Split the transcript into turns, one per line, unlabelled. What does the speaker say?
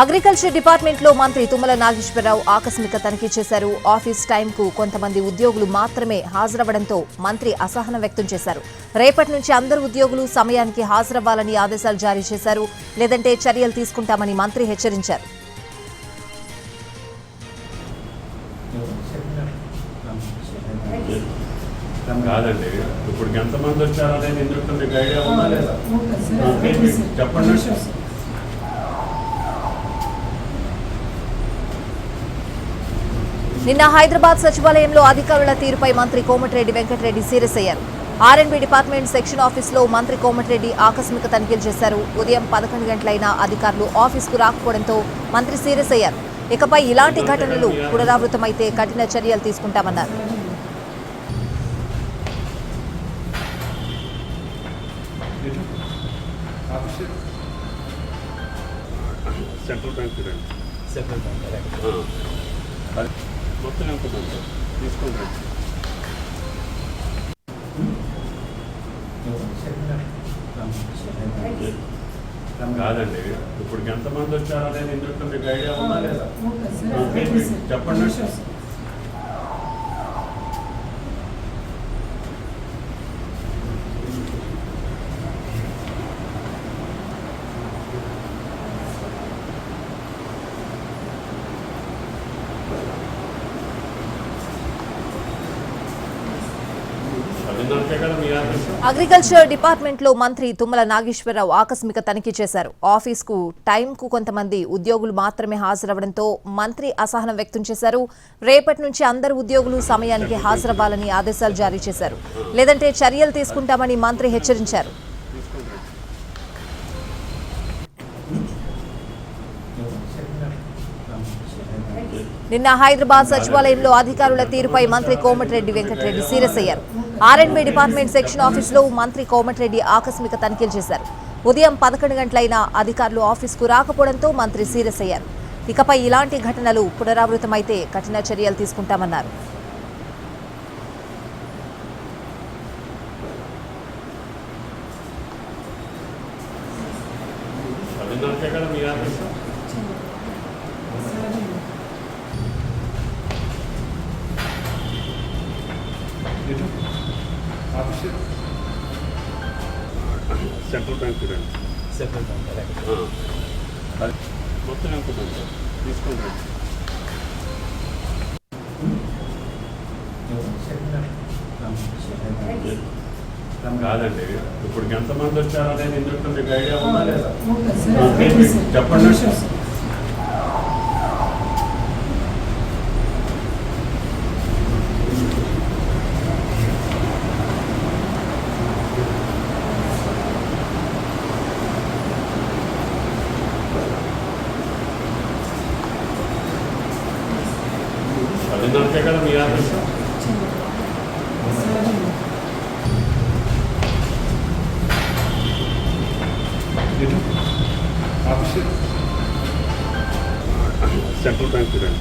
Agriculture డిపార్ట్మెంట్లో మంత్రి తుమ్మల నాగేశ్వరరావు ఆకస్మిక తనిఖీ చేశారు. ఆఫీస్ టైంకు కొంతమంది ఉద్యోగులు మాత్రమే హాజరవ్వడంతో మంత్రి అసహనం వ్యక్తం చేశారు. రేపటి నుంచి అందరు ఉద్యోగులు సమయానికి హాజరవ్వాలని ఆదేశాలు జారీ చేశారు. లేదంటే చర్యలు తీసుకుంటామని మంత్రి హెచ్చరించారు.
కాదండి ఇప్పుడు ఎంతమంది వచ్చారో అనేది ఇందులో మీకు ఐడియా ఉందా లేదా? ఓకే, చెప్పండి.
నిన్న హైదరాబాద్ సచివాలయంలో అధికారుల తీరుపై మంత్రి కోమటిరెడ్డి వెంకటరెడ్డి సీరియస్ అయ్యారు. ఆర్ఎండ్బి డిపార్ట్మెంట్ సెక్షన్ ఆఫీసులో మంత్రి కోమటిరెడ్డి ఆకస్మిక తనిఖీలు చేశారు. ఉదయం పదకొండు గంటలైన అధికారులు ఆఫీసుకు రాకపోవడంతో మంత్రి సీరియస్ అయ్యారు. ఇకపై ఇలాంటి ఘటనలు పునరావృతమైతే కఠిన చర్యలు తీసుకుంటామన్నారు.
సెంట్రల్ బ్యాంక్ రండి. ఆ. మొత్తం ఎంతమంది తీసుకోండి. కాదండి ఇప్పుడు ఎంతమంది వచ్చారో అనేది ఇందులో మీకు ఐడియా ఉందా లేదా? చెప్పండి.
అగ్రికల్చర్ డిపార్ట్మెంట్లో మంత్రి తుమ్మల నాగేశ్వరరావు ఆకస్మిక తనిఖీ చేశారు. ఆఫీస్కు టైం కు కొంతమంది ఉద్యోగులు మాత్రమే హాజరవడంతో మంత్రి అసహనం వ్యక్తం చేశారు. రేపటి నుంచి అందరు ఉద్యోగులు సమయానికి హాజరవ్వాలని ఆదేశాలు జారీ చేశారు. లేదంటే చర్యలు తీసుకుంటామని మంత్రి హెచ్చరించారు. నిన్న హైదరాబాద్ సచివాలయంలో అధికారుల తీరుపై మంత్రి కోమటిరెడ్డి వెంకటరెడ్డి సీరియస్ అయ్యారు. ఆర్ఎండ్బి డిపార్ట్మెంట్ సెక్షన్ ఆఫీసులో మంత్రి కోమటిరెడ్డి ఆకస్మిక తనిఖీలు చేశారు. ఉదయం పదకొండు గంటలైన అధికారులు ఆఫీసుకు రాకపోవడంతో మంత్రి సీరియస్ అయ్యారు. ఇకపై ఇలాంటి ఘటనలు పునరావృతమైతే కఠిన చర్యలు తీసుకుంటామన్నారు.
పదిన్నరకే సెంట్రల్ బ్యాంక్ రండి. ఆ. అది. మొత్తం ఎంతమంది తీసుకోండి. కాదండి ఇప్పుడు ఎంతమంది వచ్చారో అనేది ఇందులో మీకు ఐడియా ఉందా లేదా? చెప్పండి. పదిన్నరకే కదా మీ ఆఫీస్ సెంట్రల్ బ్యాంక్ రండి